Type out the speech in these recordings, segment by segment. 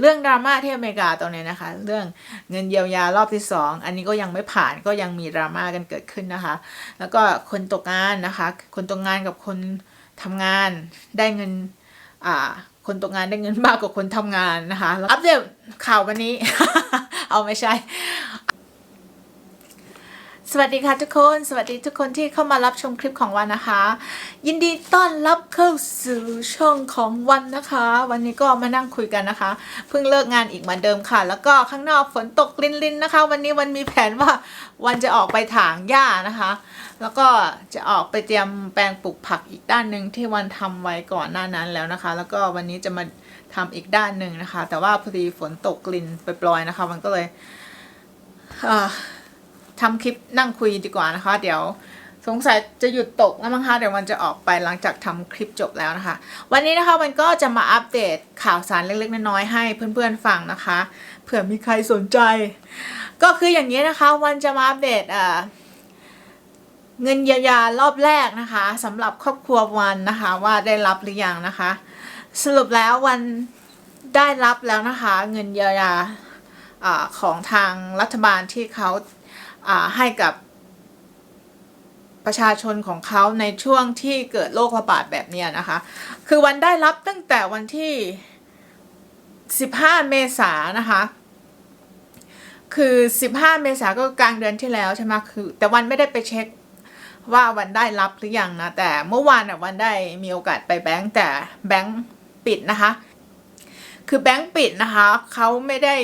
เรื่องดราม่าที่อเมริกาตรงนี้นะคะ เรื่องเงินเยียวยารอบที่สองอันนี้ก็ยังไม่ผ่านก็ยังมีดราม่ากันเกิดขึ้นนะคะ แล้วก็คนตกงานนะคะ คนตกงานกับคนทำงานได้เงินอ่าคนตกงานได้เงินมากกว่าคนทำงานนะคะ อัปเดตข่าววันนี้ เอาไม่ใช่ สวัสดีค่ะทุกคน สวัสดีทุกคนที่เข้ามารับชมคลิปของวันนะคะ ยินดีต้อนรับเข้าสู่ช่องของวันนะคะ วันนี้ก็มานั่งคุยกันนะคะ เพิ่งเลิกงานอีกเหมือนเดิมค่ะ แล้วก็ข้างนอกฝนตกลินๆนนะคะ วันนี้วันมีแผนว่าวันจะออกไปถางหญ้านะคะ แล้วก็จะออกไปเตรียมแปลงปลูกผักอีกด้านหนึ่งที่วันทำไว้ก่อนหน้านั้นแล้วนะคะ แล้วก็วันนี้จะมาทำอีกด้านหนึ่งนะคะ แต่ว่าพอดีฝนตกลินไปปลอยนะคะ มันก็เลยอ่อ ทำคลิปนั่งคุยดีกว่านะคะ เดี๋ยวสงสัยจะหยุดตกแล้วมั้งคะเดี๋ยวมันจะออกไปหลังจากทำคลิปจบแล้วนะคะ วันนี้นะคะมันก็จะมาอัปเดตข่าวสารเล็กๆน้อยๆให้เพื่อนๆฟังนะคะเผื่อมีใครสนใจ ก็คืออย่างนี้นะคะวันจะมาอัปเดตเงินเยียวยารอบแรกนะคะสำหรับครอบครัววันนะคะ ว่าได้รับหรือยังนะคะ สรุปแล้ววันได้รับแล้วนะคะ เงินเยียวยาของทางรัฐบาลที่เขา ให้กับประชาชนของเขาในช่วงที่เกิดโรคระบาดแบบนี้นะคะ คือวันได้รับตั้งแต่วันที่ 15 เมษายนนะคะ คือ 15 เมษายนก็กลางเดือนที่แล้วใช่ไหมคือ แต่วันไม่ได้ไปเช็คว่าวันได้รับหรือยังนะ แต่เมื่อวานอะวันได้มีโอกาสไปแบงก์แต่แบงก์ปิดนะคะ คือแบงก์ปิดนะคะเขาไม่ได้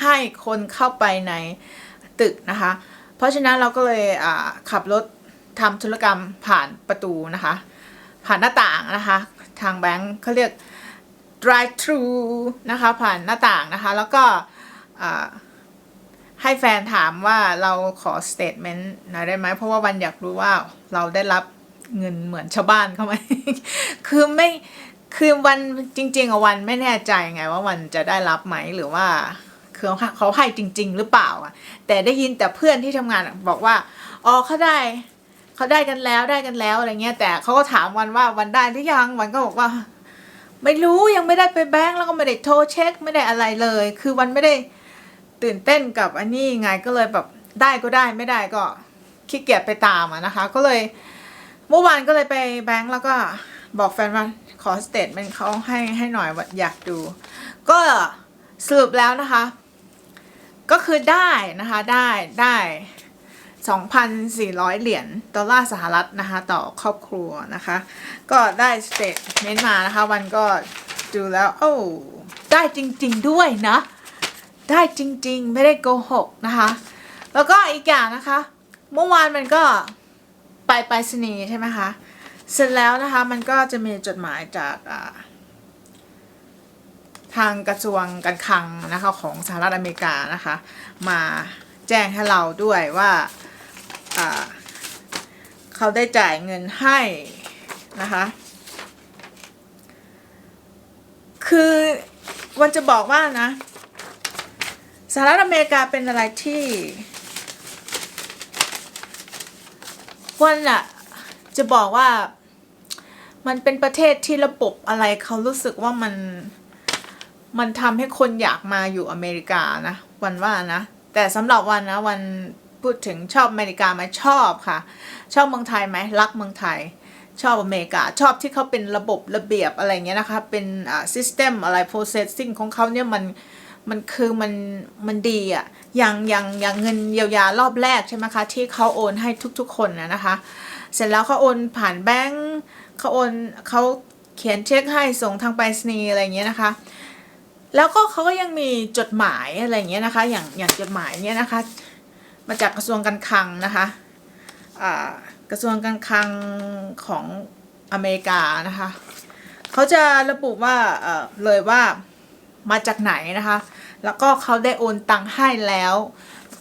ให้คนเข้าไปในตึกนะคะ เพราะฉะนั้นเราก็เลยขับรถทำธุรกรรมผ่านประตูนะคะ ผ่านหน้าต่างนะคะ ทางแบงก์เขาเรียก drive through นะคะ ผ่านหน้าต่างนะคะ แล้วก็ให้แฟนถามว่าเราขอ statement หน่อยได้ไหม เพราะว่าวันอยากรู้ว่าเราได้รับเงินเหมือนชาวบ้านเขาไหม คือไม่ คือวันจริง ๆอะวันไม่แน่ใจไงว่าวันจะได้รับไหมหรือว่า เขาเขาให้จริง ๆ หรือเปล่าอะแต่ได้ยินแต่เพื่อนที่ทำงานบอกว่าอ๋อเขาได้เขาได้กันแล้วได้กันแล้วอะไรเงี้ย แต่เขาก็ถามวันว่าวันได้หรือยังวันก็บอกว่า ไม่รู้ยังไม่ได้ไปแบงก์แล้วก็ไม่ได้โทรเช็คไม่ได้อะไรเลย คือวันไม่ได้ตื่นเต้นกับอันนี้ไงก็เลยแบบได้ก็ได้ไม่ได้ก็ขี้เกียจไปตามอะนะคะ ก็เลยเมื่อวานก็เลยไปแบงก์แล้วก็บอกแฟนว่าขอสเตทเมนต์เขาให้ให้หน่อยอยากดู ก็สรุปแล้วนะคะ ก็คือได้นะคะได้ได้ 2,400 เหรียญดอลลาร์สหรัฐนะคะ ต่อครอบครัวนะคะ ก็ได้สเตทเมนต์มานะคะ วันก็ดูแล้ว โอ้ได้จริง ๆด้วยนะ ได้จริง ๆ ไม่ได้โกหกนะคะ แล้วก็อีกอย่างนะคะ เมื่อวานมันก็ไปไปรษณีใช่ไหมคะ เสร็จแล้วนะคะมันก็จะมีจดหมายจากอ่า ทางกระทรวงการคลังนะคะของสหรัฐอเมริกานะคะมาแจ้งให้เราด้วยว่าเขาได้จ่ายเงินให้นะคะคือวันจะบอกว่านะสหรัฐอเมริกาเป็นอะไรที่วันอะจะบอกว่ามันเป็นประเทศที่ระบบอะไรเขารู้สึกว่ามัน มันทำให้คนอยากมาอยู่อเมริกานะ วันว่านะ แต่สำหรับวันนะ วันพูดถึงชอบอเมริกาไหมชอบค่ะ ชอบเมืองไทยไหมรักเมืองไทย ชอบอเมริกา ชอบที่เขาเป็นระบบระเบียบอะไรเงี้ยนะคะ เป็นอ่า system อะไร processing ของเขาเนี่ยมันมันคือมันมันดีอะอย่างอย่างอย่างเงินเยียวยารอบแรกใช่ไหมคะ ที่เขาโอนให้ทุกๆ คนนะนะคะ เสร็จแล้วเขาโอนผ่านแบงก์เขาโอนเขาเขียนเช็คให้ส่งทางไปรษณีย์อะไรเงี้ยนะคะ แล้วก็เขาก็ยังมีจดหมายอะไรอย่างเงี้ยนะคะ อย่างอย่างจดหมายเนี้ยนะคะ มาจากกระทรวงการคลังนะคะกระทรวงการคลังของอเมริกานะคะเขาจะระบุว่าเลยว่ามาจากไหนนะคะ แล้วก็เขาได้โอนตังค์ให้แล้ว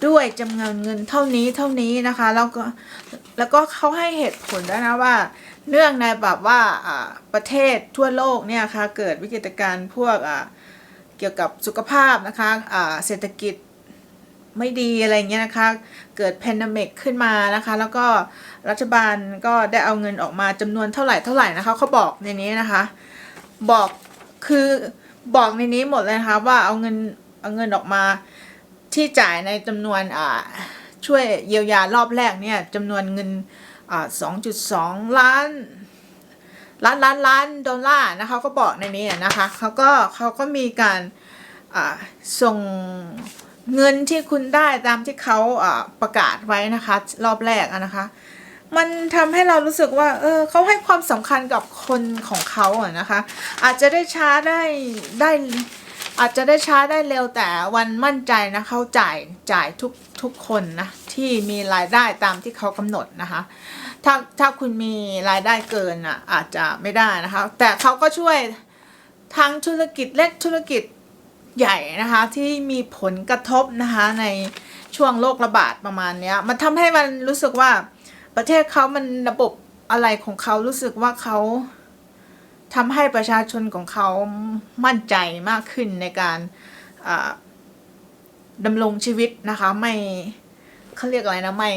ด้วยจำนวนเงินเท่านี้เท่านี้นะคะ แล้วก็แล้วก็เขาให้เหตุผลด้วยนะว่า เนื่องในแบบว่าประเทศทั่วโลกเนี่ยค่ะเกิดวิกฤตการณ์พวกอ่า เกี่ยวกับสุขภาพนะคะเศรษฐกิจไม่ดีอะไรเงี้ยนะคะ เกิดแพนดมิกขึ้นมานะคะ แล้วก็รัฐบาลก็ได้เอาเงินออกมาจำนวนเท่าไหร่เท่าไหร่นะคะเขาบอกในนี้นะคะ บอกคือบบอกในนี้หมดเลยนะคะว่าเอาเงินเอาเงินออกมาที่จ่ายในจำนวนอ่าช่วยเยียวยารอบแรกเนี่ยจำนวนเงินอ่า2.2 ล้าน ล้านล้านล้านดอลลาร์นะคะก็บอกในนี้นะคะเขาก็เขาก็มีการส่งเงินที่คุณได้ตามที่เขาประกาศไว้นะคะ รอบแรกนะคะมันทำให้เรารู้สึกว่า เออเขาให้ความสำคัญกับคนของเขาอะนะคะ อาจจะได้ช้าได้ได้ อาจจะได้ช้าได้เร็วแต่วันมั่นใจนะเขาจ่ายจ่ายทุกทุกคนนะที่มีรายได้ตามที่เขากำหนดนะคะ ถ้าถ้าคุณมีรายได้เกินอะอาจจะไม่ได้นะคะ แต่เขาก็ช่วยทั้งธุรกิจเล็กธุรกิจใหญ่นะคะที่มีผลกระทบนะคะในช่วงโรคระบาดประมาณนี้มันทำให้มันรู้สึกว่าประเทศเขามันระบบอะไรของเขารู้สึกว่าเขาทำให้ประชาชนของเขามั่นใจมากขึ้นในการดำรงชีวิตนะคะ ไม่เขาเรียกอะไรนะไม่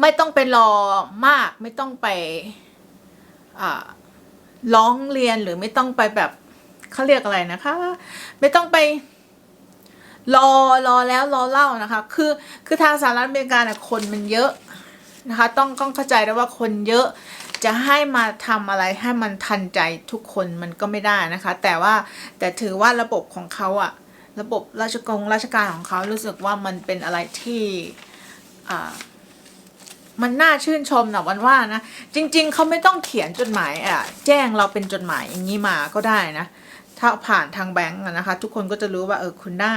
ไม่ต้องไปรอมาก ไม่ต้องไปร้องเรียนหรือไม่ต้องไปแบบเขาเรียกอะไรนะคะ ไม่ต้องไปรอรอแล้วรอเล่านะคะ คือคือทางสหรัฐอเมริกาน่ะคนมันเยอะนะคะ ต้องต้องเข้าใจด้วว่าคนเยอะจะให้มาทำอะไรให้มันทันใจทุกคนมันก็ไม่ได้นะคะ แต่ว่าแต่ถือว่าระบบของเขาอะระบบราชกงราชการของเขารู้สึกว่ามันเป็นอะไรที่อ่า มันน่าชื่นชมนะวันว่านะ จริง ๆเขาไม่ต้องเขียนจดหมายอะแจ้งเราเป็นจดหมายอย่างนี้มาก็ได้นะ ถ้าผ่านทางแบงก์นะคะ ทุกคนก็จะรู้ว่าเออคุณได้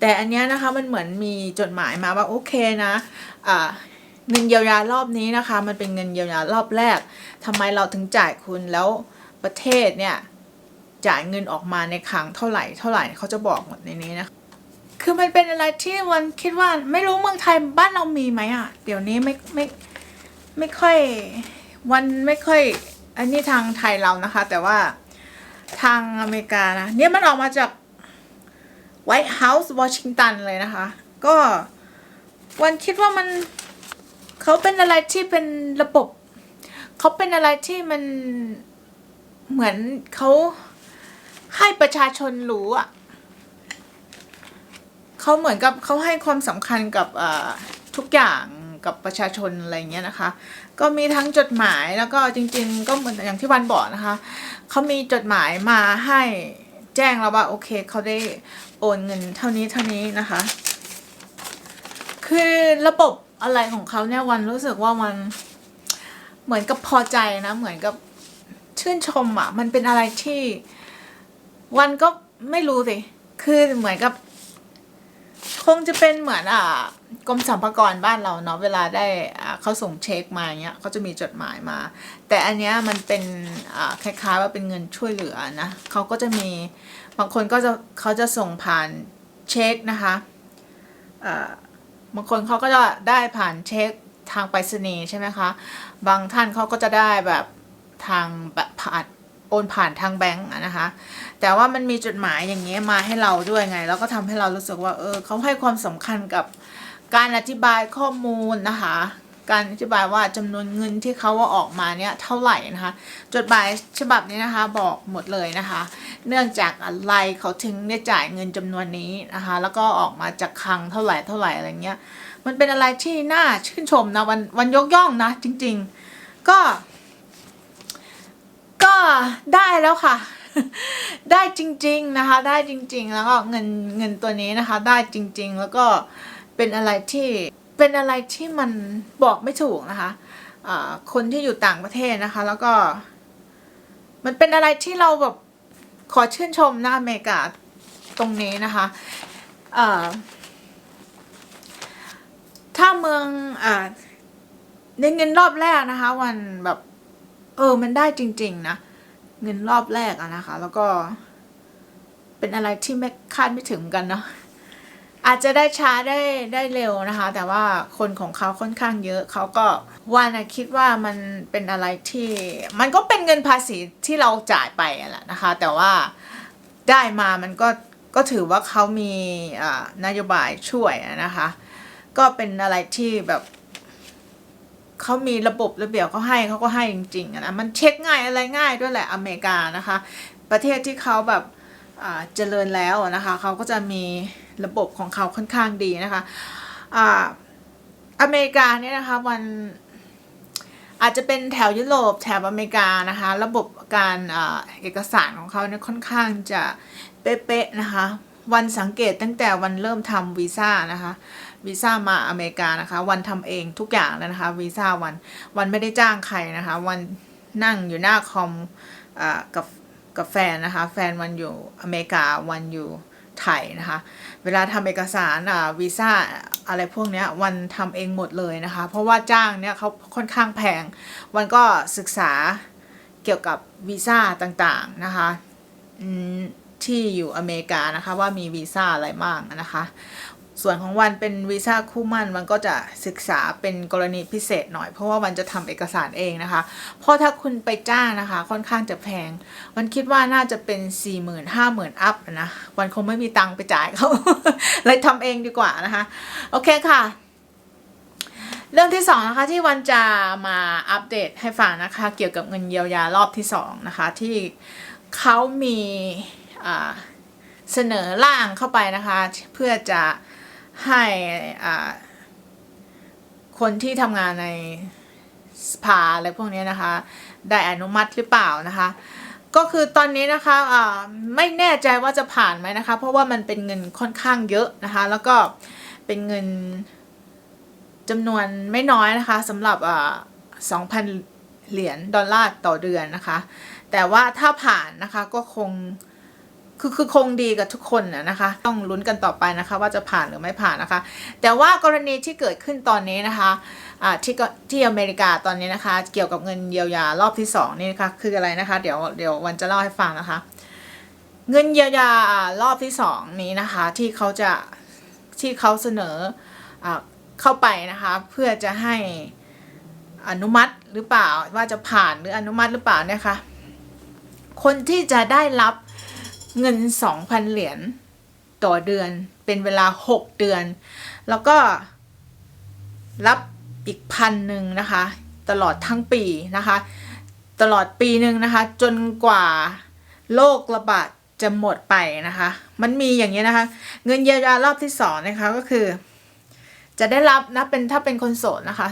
แต่อันเนี้ยนะคะมันเหมือนมีจดหมายมาว่าโอเคนะอ่าเงินเยียวยารอบนี้นะคะ มันเป็นเงินเยียวยารอบแรกทำไมเราถึงจ่ายคุณแล้วประเทศเนี่ยจ่ายเงินออกมาในครั้งเท่าไหร่เท่าไหร่เขาจะบอกหมดในนี้นะคื คือมันเป็นอะไรที่วันคิดว่าไม่รู้เมืองไทยบ้านเรามีไหมอะ เดี๋ยวนี้ไม่ไม่ไม่ค่อยวันไม่ค่อย อันนี้ทางไทยเรานะคะ แต่ว่าทางอเมริกานะเนี่ยมันออกมาจาก White House วอชิงตันเลยนะคะ ก็วันคิดว่ามันเขาเป็นอะไรที่เป็นระบบเขาเป็นอะไรที่มันเหมือนเขาให้ประชาชนรู้อะ เขาเหมือนกับเขาให้ความสำคัญกับทุกอย่างกับประชาชนอะไรเงี้ยนะคะ ก็มีทั้งจดหมายแล้วก็จริง ๆ ก็เหมือนอย่างที่วันบอกนะคะเขามีจดหมายมาให้แจ้งเราว่าโอเคเขาได้โอนเงินเท่านี้เท่านี้นะคะ คือระบบอะไรของเขาเนี่ยวันรู้สึกว่ามันเหมือนกับพอใจนะ เหมือนกับชื่นชมอะ มันเป็นอะไรที่วันก็ไม่รู้สิคือเหมือนกับ งจะเป็นเหมือนอ่ากรมสรรพากรบ้านเราเนาะเวลาได้เขาส่งเช็คมาเนี้ยเขาจะมีจดหมายมา แต่อันเนี้ยมันเป็นคล้ายๆว่าเป็นเงินช่วยเหลือนะเขาก็จะมีบางคนก็จะเขาจะส่งผ่านเช็คนะคะบางคนเขาก็จะได้ผ่านเช็คทางไปรษณีย์ใช่ไหมคะบางท่านเขาก็จะได้แบบทางแบบผ่านโอนผ่านทางแบงก์นะคะ แต่ว่ามันมีจดหมายอย่างเงี้ยมาให้เราด้วยไง แล้วก็ทำให้เรารู้สึกว่า เออเขาให้ความสำคัญกับการอธิบายข้อมูลนะคะ การอธิบายว่าจำนวนเงินที่เขาว่าออกมาเนี่ยเท่าไหร่นะคะ จดหมายฉบับนี้นะคะ บอกหมดเลยนะคะ เนื่องจากอะไรเขาถึงได้จ่ายเงินจำนวนนี้นะคะ แล้วก็ออกมาจากคลังเท่าไหร่เท่าไหร่อะไรเงี้ย มันเป็นอะไรที่น่าชื่นชมนะวันวันยกย่องนะจริง ๆ ก็ ก็ได้แล้วค่ะ ได้จริง ๆนะคะ ได้จริง ๆ แล้วก็เงินเงินตัวนี้นะคะ ได้จริง ๆ แล้วก็เป็นอะไรที่เป็นอะไรที่มันบอกไม่ถูกนะคะอ่าคนที่อยู่ต่างประเทศนะคะ แล้วก็ มันเป็นอะไรที่เราแบบขอชื่นชมนะอเมริกาตรงนี้นะคะถ้าเมืองอในเงินรอบแรกนะคะ วันแบบ เออ มันได้จริง ๆ นะ เงินรอบแรกอะนะคะ แล้วก็ เป็นอะไรที่ไม่คาดไม่ถึงกันเนาะอาจจะได้ช้าได้ได้เร็วนะคะ แต่ว่าคนของเขาค่อนข้างเยอะเขาก็ว่านะคิดว่ามันเป็นอะไรที่ มันก็เป็นเงินภาษีที่เราจ่ายไปอะแหละนะคะ แต่ว่าได้มามันก็ก็ถือว่าเขามีนโยบายช่วยนะคะ ก็เป็นอะไรที่แบบ เขามีระบบระเบียบเขาให้เขาก็ให้จริงๆนะมันเช็คง่ายอะไรง่ายด้วยแหละอเมริกานะคะ ประเทศที่เขาแบบเจริญแล้วนะคะเขาก็จะมีระบบของเขาค่อนข้างดีนะคะออเมริกาเนี่ยนะคะวันอาจจะเป็นแถวยุโรปแถบอเมริกานะคะ ระบบการอเอกสารของเขาเนี่ยค่อนข้างจะเป๊ะๆนะคะ วันสังเกตตั้งแต่วันเริ่มทำวีซ่านะคะ วีซ่ามาอเมริกานะคะ วันทำเองทุกอย่างเลยนะคะวีซ่าวันวันไม่ได้จ้างใครนะคะ วันนั่งอยู่หน้าคอมอกับกับแฟนนะคะ แฟนวันอยู่อเมริกาวันอยู่ไทยนะคะ เวลาทำเอกสารวีซ่าอะไรพวกนี้วันทำเองหมดเลยนะคะ เพราะว่าจ้างเนี่ยเขาค่อนข้างแพง วันก็ศึกษาเกี่ยวกับวีซ่าต่างๆนะคะที่อยู่อเมริกานะคะว่ามีวีซ่าอะไรบ้างนะคะ ส่วนของวันเป็นวีซ่าคู่มั่นมันก็จะศึกษาเป็นกรณีพิเศษหน่อย เพราะว่าวันจะทำเอกสารเองนะคะ เพราะถ้าคุณไปจ้างนะคะ ค่อนข้างจะแพง วันคิดว่าน่าจะเป็น4ี่หมื่นห้าหมื่นอัพนะวันคงไม่มีตังค์ไปจ่ายเขาเลยทำเองดีกว่านะคะ โอเคค่ะเรื่องที่สองนะคะที่วันจะมาอัปเดตให้ฟังนะคะ เกี่ยวกับเงินเยียวยารอบที่สองนะคะที่เขามีเสนอร่างเข้าไปนะคะ เพื่อจะ ให้คนที่ทำงานในสภาอะไรพวกนี้นะคะ ได้อนุมัติหรือเปล่านะคะ ก็คือตอนนี้นะคะไม่แน่ใจว่าจะผ่านไหมนะคะ เพราะว่ามันเป็นเงินค่อนข้างเยอะนะคะ แล้วก็เป็นเงินจำนวนไม่น้อยนะคะสำหรับอ่า2,000เหรียญดอลลาร์ต่อเดือนนะคะ แต่ว่าถ้าผ่านนะคะก็คง คือคือคงดีกับทุกคนนะนะคะ ต้องลุ้นกันต่อไปนะคะ ว่าจะผ่านหรือไม่ผ่านนะคะ แต่ว่ากรณีที่เกิดขึ้นตอนนี้นะคะที่กที่อเมริกาตอนนี้นะคะ เกี่ยวกับเงินเยียวยารอบที่สองนี่นะคะคืออะไรนะคะ เดี๋ยวเดี๋ยววันจะเล่าให้ฟังนะคะ เงินเยียวยารอบที่สองนี้นะคะ ที่เขาจะที่เขาเสนออเข้าไปนะคะ เพื่อจะให้อนุมัติหรือเปล่าว่าจะผ่านหรืออนุมัติหรือเปล่าเนี่ยค่ะคนที่จะได้รับ เงิน 2,000 เหรียญต่อเดือนเป็นเวลา 6 เดือน แล้วก็รับอีกพันหนึ่งนะคะ ตลอดทั้งปีนะคะ ตลอดปีหนึ่งนะคะ จนกว่าโรคระบาดจะหมดไปนะคะ มันมีอย่างนี้นะคะ เงินเยียวยารอบที่สองนะคะก็คือ จะได้รับนะเป็นถ้าเป็นคนโสดนะคะ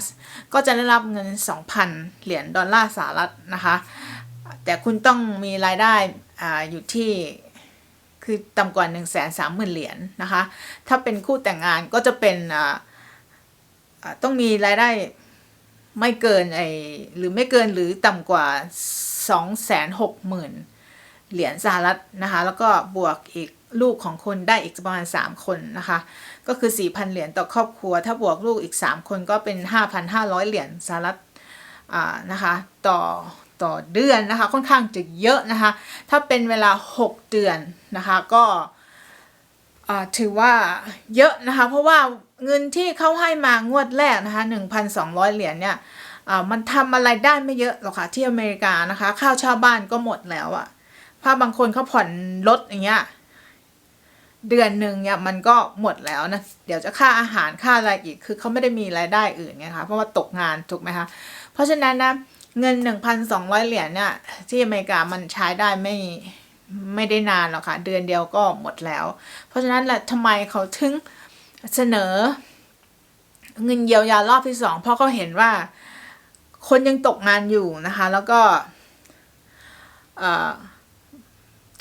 ก็จะได้รับเงิน 2,000 เหรียญดอลลาร์สหรัฐนะคะ แต่คุณต้องมีรายได้อ่าอยู่ที่ คือต่ำกว่า1 3 0 0 0 0เหรียญนะคะ ถ้าเป็นคู่แต่งงานก็จะเป็นต้องมีรายได้ไม่เกินไอหรือไม่เกินหรือต่ำกว่า 2 6 0 0 0 0 เหรียญสหรัฐนะคะ แล้วก็บวกอีกลูกของคนได้อีกประมาณ 3 คนนะคะ ก็คือ 4,000 เหรียญต่อครอบครัว ถ้าบวกลูกอีก 3 คนก็เป็น 5,500 เหรียญสหรัฐนะคะ ต่อ ต่อเดือนนะคะ ค่อนข้างจะเยอะนะคะ ถ้าเป็นเวลา 6 เดือนนะคะ ก็ถือว่าเยอะนะคะ เพราะว่าเงินที่เขาให้มางวดแรกนะคะ 1,200 เหรียญเนี่ยมันทำอะไรได้ไม่เยอะหรอกค่ะที่อเมริกานะคะ ข้าวเช่าบ้านก็หมดแล้วอะถ้าบางคนเขาผ่อนรถอย่างเงี้ยเดือนหนึ่งเนี่ยมันก็หมดแล้วนะ เดี๋ยวจะค่าอาหารค่าอะไรอีก คือเขาไม่ได้มีรายได้อื่นไงคะ เพราะว่าตกงานถูกไหมคะ เพราะฉะนั้นนะ เงิน 1,200 เหรียญเนี่ยที่อเมริกามันใช้ได้ไม่ไม่ได้นานหรอกค่ะ เดือนเดียวก็หมดแล้ว เพราะฉะนั้นแหละทำไมเขาถึงเสนอ เงินเยียวยารอบที่สองเพราะเขาเห็นว่าคนยังตกงานอยู่นะคะ แล้วก็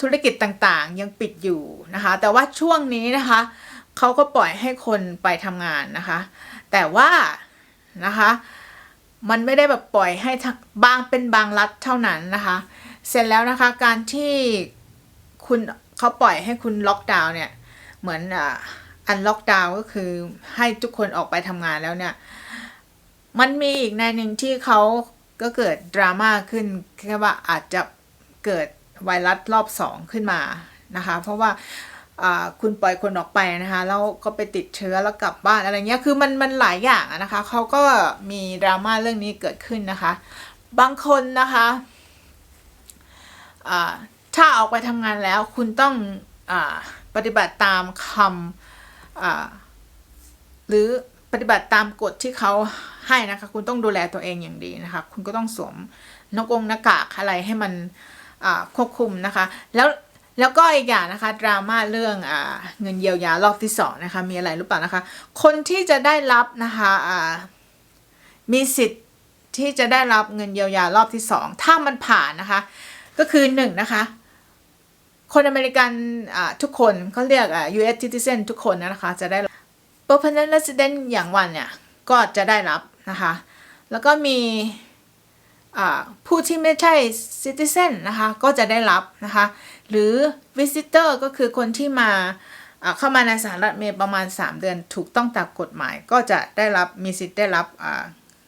ธุรกิจต่างๆ ยังปิดอยู่นะคะ แต่ว่าช่วงนี้นะคะเขาก็ปล่อยให้คนไปทำงานนะคะ แต่ว่านะคะ มันไม่ได้แบบปล่อยให้บางเป็นบางรัฐเท่านั้นนะคะ เสร็จแล้วนะคะการที่คุณเขาปล่อยให้คุณล็อกดาวน์เนี่ย เหมือนอันล็อกดาวน์ก็คือให้ทุกคนออกไปทำงานแล้วเนี่ย มันมีอีกในหนึ่งที่เขาก็เกิดดราม่าขึ้นแค่ว่าอาจจะเกิดไวรัสรอบสองขึ้นมานะคะ เพราะว่า คุณปล่อยคนออกไปนะคะแล้วก็ไปติดเชื้อแล้วกลับบ้านอะไรเงี้ยคือมันมันหลายอย่างนะคะเขาก็มีดราม่าเรื่องนี้เกิดขึ้นนะคะ บางคนนะคะถ้าออกไปทำงานแล้วคุณต้องอปฏิบัติตามคำหรือปฏิบัติตามกฎที่เขาให้นะคะ คุณต้องดูแลตัวเองอย่างดีนะคะ คุณก็ต้องสวมหน้ากงหน้ากากอะไรให้มันควบคุมนะคะ แล้ว แล้วก็อีกอย่างนะคะดราม่าเรื่องอ่าเงินเยียวยารอบที่สองนะคะมีอะไรหรือเปล่านะคะ คนที่จะได้รับนะคะอ่ามีสิทธิ์ที่จะได้รับเงินเยียวยารอบที่สองถ้ามันผ่านนะคะ ก็คือหนึ่งนะคะคนอเมริกันทุกคนเขาเรียกอ่า U.S. citizen ทุกคนนะคะจะได้ permanent resident อย่างวันเนี่ยก็จะได้รับนะคะ แล้วก็มีผู้ที่ไม่ใช่ citizen นะคะก็จะได้รับนะคะ หรือ visitor ก็คือคนที่มาเข้ามาในสหรัฐเมประมาณ 3 เดือนถูกต้องตามกฎหมาย ก็จะได้รับมีสิทธิ์ได้รับ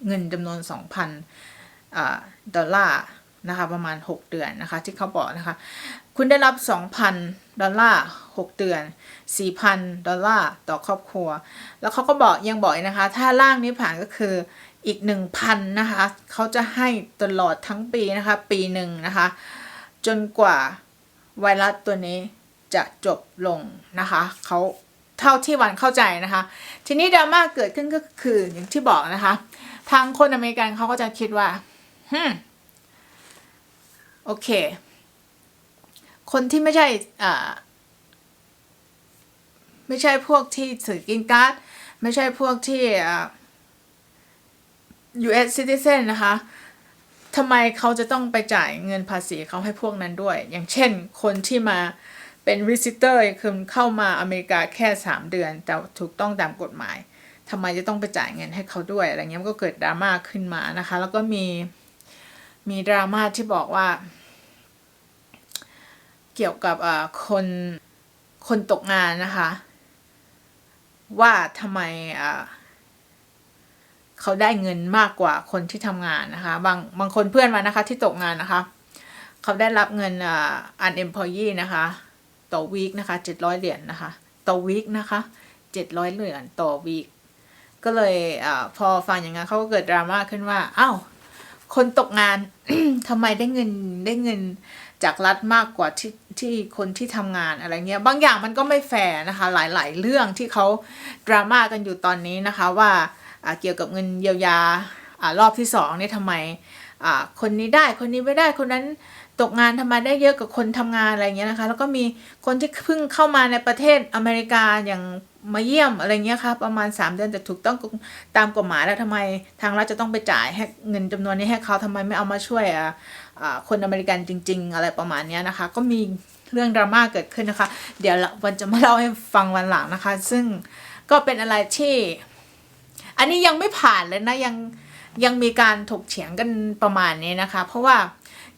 เงินจำนวน 2,000ดอลลาร์นะคะประมาณ 6 เดือนนะคะที่เขาบอกนะคะ คุณได้รับ 2,000 ดอลลาร์ 6 เดือน 4,000 ดอลลาร์ต่อครอบครัว แล้วเขาก็บอกยังบอกอีกนะคะ ถ้าร่างนี้ผ่านก็คืออีก 1,000 นะคะ เขาจะให้ตลอดทั้งปีนะคะ ปีหนึ่งนะคะ จนกว่า ไวรัสตัวนี้จะจบลงนะคะเขาเท่าที่วันเข้าใจนะคะ ทีนี้ดราม่าเกิดขึ้นก็คืออย่างที่บอกนะคะ ทางคนอเมริกันเขาก็จะคิดว่าฮึโอเค คนที่ไม่ใช่อ่าไม่ใช่พวกที่ถือกินการ์ดไม่ใช่พวกที่อ่า U.S. citizen นะคะ ทำไมเขาจะต้องไปจ่ายเงินภาษีเขาให้พวกนั้นด้วย อย่างเช่น คนที่มาเป็น visitor คือเข้ามาอเมริกาแค่ 3 เดือน แต่ถูกต้องตามกฎหมายทำไมจะต้องไปจ่ายเงินให้เขาด้วยอะไรเงี้ยมันก็เกิดดราม่าขึ้นมานะคะ แล้วก็มีมีดราม่าที่บอกว่า เกี่ยวกับคนคนตกงานนะคะ ว่าทำไมอ่า เขาได้เงินมากกว่าคนที่ทำงานนะคะ บางบางคนเพื่อนมานะคะ ที่ตกงานนะคะ เขาได้รับเงินอ่า unemployee นะคะ ต่อวีคนะคะเจ็ดร้อยเหรียญนะคะ ต่อวีคนะคะเจ็ดร้อยเหรียญต่อวีคก็เลยอาพอฟังอย่างนั้นเขาก็เกิดดราม่าขึ้นว่าอ้าวคนตกงานทำไมได้เงินได้เงินจากรัฐมากกว่าที่ที่คนที่ทำงานอะไรเงี้ยบางอย่างมันก็ไม่แฟร์นะคะ หลาย ๆ เรื่องที่เขาดราม่ากันอยู่ตอนนี้นะคะว่า เกี่ยวกับเงินเยียวยาอรอบที่สองเนี่ยทำไมคนนี้ได้คนนี้ไม่ได้คนนั้นตกงานทำไมได้เยอะกว่าคนทำงานอะไรเงี้ยนะคะ แล้วก็มีคนที่เพิ่งเข้ามาในประเทศอเมริกาอย่างมาเยี่ยมอะไรเงี้ยค่ะประมาณ 3 เดือนแต่ถูกต้องตามกฎหมายแล้วทำไมทางรัฐจะต้องไปจ่ายให้เงินจำนวนนี้ให้เขาทำไมไม่เอามาช่วยคนอเมริกันจริง ๆ อะไรประมาณนี้นะคะ ก็มีเรื่องดราม่าเกิดขึ้นนะคะ เดี๋ยววันจะมาเล่าให้ฟังวันหลังนะคะ ซึ่งก็เป็นอะไรที่ อันนี้ยังไม่ผ่านเลยนะยังยังมีการถกเถียงกันประมาณนี้นะคะ เพราะว่า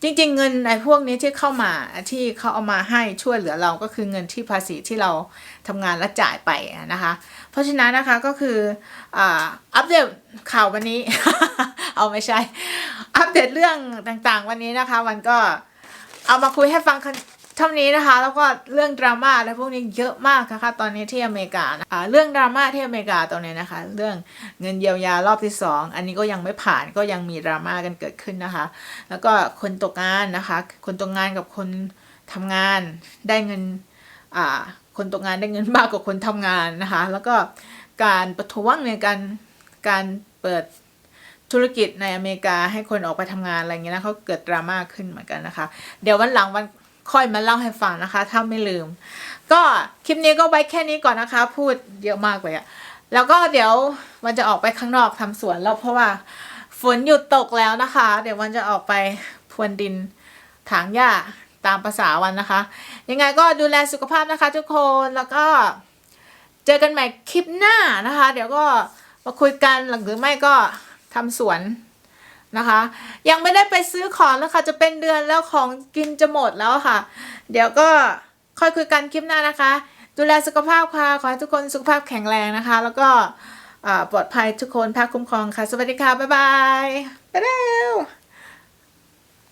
จริง ๆ เงินไอ้พวกนี้ที่เข้ามาที่เขาเอามาให้ช่วยเหลือเราก็คือเงินที่ภาษีที่เราทำงานและจ่ายไปนะคะ เพราะฉะนั้นนะคะก็คืออัปเดตข่าววันนี้ เอาไม่ใช่ อัปเดตเรื่องต่างๆ วันนี้นะคะวันก็เอามาคุยให้ฟัง เท่านี้นะคะ แล้วก็เรื่องดราม่าอะไรพวกนี้เยอะมากนะคะ ตอนนี้ที่อเมริกานะอ่าเรื่องดราม่าที่อเมริกาตรงนี้นะคะ เรื่องเงินเยียวยารอบที่สองอันนี้ก็ยังไม่ผ่านก็ยังมีดราม่ากันเกิดขึ้นนะคะ แล้วก็คนตกงานนะคะ คนตกงานกับคนทำงานได้เงินอ่าคนตกงานได้เงินมากกว่าคนทำงานนะคะ แล้วก็การประท้วงในการการเปิดธุรกิจในอเมริกาให้คนออกไปทำงานอะไรเงี้ยนะเขาเกิดดราม่าขึ้นเหมือนกันนะคะ เดี๋ยววันหลังวัน ค่อยมาเล่าให้ฟังนะคะ ถ้าไม่ลืม ก็คลิปนี้ก็ไว้แค่นี้ก่อนนะคะ พูดเยอะมากเลยอะแล้วก็เดี๋ยววันจะออกไปข้างนอกทำสวนแล้วเพราะว่าฝนหยุดตกแล้วนะคะ เดี๋ยววันจะออกไปพรวนดินถางหญ้าตามภาษาวันนะคะ ยังไงก็ดูแลสุขภาพนะคะ ทุกคนแล้วก็เจอกันใหม่คลิปหน้านะคะ เดี๋ยวก็มาคุยกันหรือไม่ก็ทำสวน นะคะ ยังไม่ได้ไปซื้อของนะคะจะเป็นเดือนแล้วของกินจะหมดแล้วค่ะ เดี๋ยวก็ค่อยคุยกันคลิปหน้านะคะ ดูแลสุขภาพค่ะ ขอให้ทุกคนสุขภาพแข็งแรงนะคะ แล้วก็ปลอดภัยทุกคนภาคคุ้มครองค่ะ สวัสดีค่ะ บ๊ายบาย ไปแล้ว